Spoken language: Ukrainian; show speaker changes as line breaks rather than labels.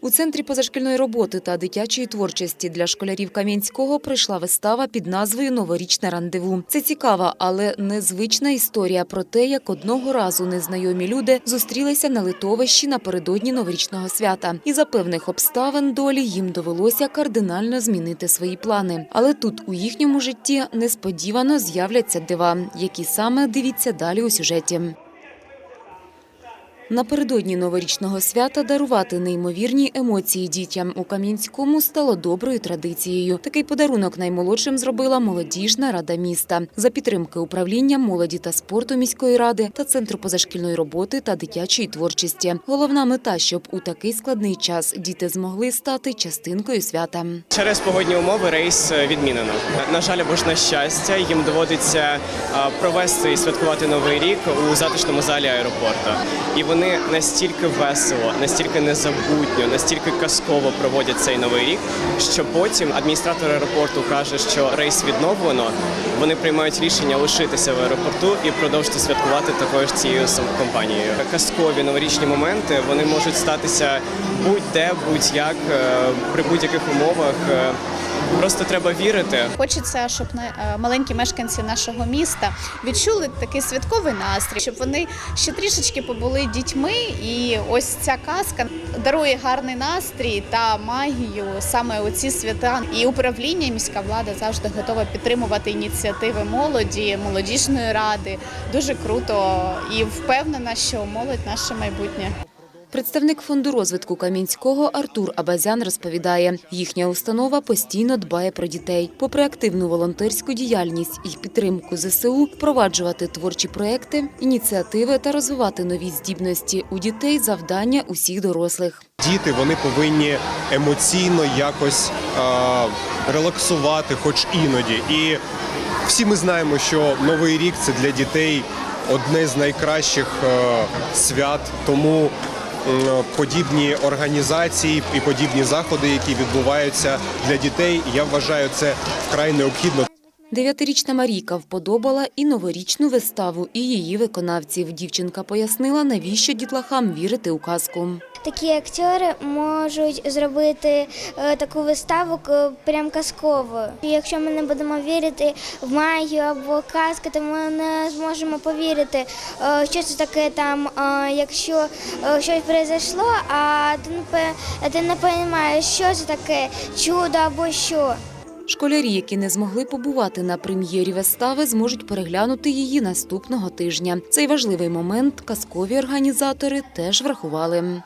У центрі позашкільної роботи та дитячої творчості для школярів Кам'янського прийшла вистава під назвою Новорічне рандеву. Це цікава, але незвична історія про те, як одного разу незнайомі люди зустрілися на литовищі напередодні новорічного свята, і за певних обставин долі їм довелося кардинально змінити свої плани. Але тут у їхньому житті несподівано з'являться дива, які саме дивіться далі у сюжеті. Напередодні новорічного свята дарувати неймовірні емоції дітям у Кам'янському стало доброю традицією. Такий подарунок наймолодшим зробила молодіжна рада міста за підтримки управління молоді та спорту міської ради та центру позашкільної роботи та дитячої творчості. Головна мета, щоб у такий складний час діти змогли стати частинкою свята.
Через погодні умови рейс відмінено. На жаль, або ж на щастя, їм доводиться провести і святкувати новий рік у затишному залі аеропорту. І вони настільки весело, настільки незабутньо, настільки казково проводять цей новий рік, що потім адміністратор аеропорту каже, що рейс відновлено. Вони приймають рішення лишитися в аеропорту і продовжити святкувати такою ж цією компанією. Казкові новорічні моменти вони можуть статися будь-де, будь-як, е, при будь-яких умовах. Просто треба вірити.
Хочеться, щоб на- е, маленькі мешканці нашого міста відчули такий святковий настрій, щоб вони ще трішечки побули дітьми. І ось ця казка дарує гарний настрій та магію саме у ці свята. І управління, міська влада завжди готова підтримувати ініціативи молоді, молодіжної ради. Дуже круто і впевнена, що молодь наше майбутнє.
Представник фонду розвитку Кам'янського Артур Абазян розповідає, їхня установа постійно дбає про дітей. Попри активну волонтерську діяльність і підтримку ЗСУ, впроваджувати творчі проекти, ініціативи та розвивати нові здібності у дітей завдання усіх дорослих.
Діти вони повинні емоційно якось е, релаксувати, хоч іноді. І всі ми знаємо, що новий рік це для дітей одне з найкращих е, свят. Тому подібні організації і подібні заходи, які відбуваються для дітей, я вважаю це вкрай необхідно.
Дев'ятирічна Марійка вподобала і новорічну виставу, і її виконавців. Дівчинка пояснила, навіщо дітлахам вірити у казку.
Такі актори можуть зробити е, таку виставу прям казковою. І Якщо ми не будемо вірити в магію або казки, то ми не зможемо повірити, е, що це таке там, е, якщо щось произошло, а ти не розумієш, що це таке чудо або що.
Школярі, які не змогли побувати на прем'єрі вистави, зможуть переглянути її наступного тижня. Цей важливий момент казкові організатори теж врахували.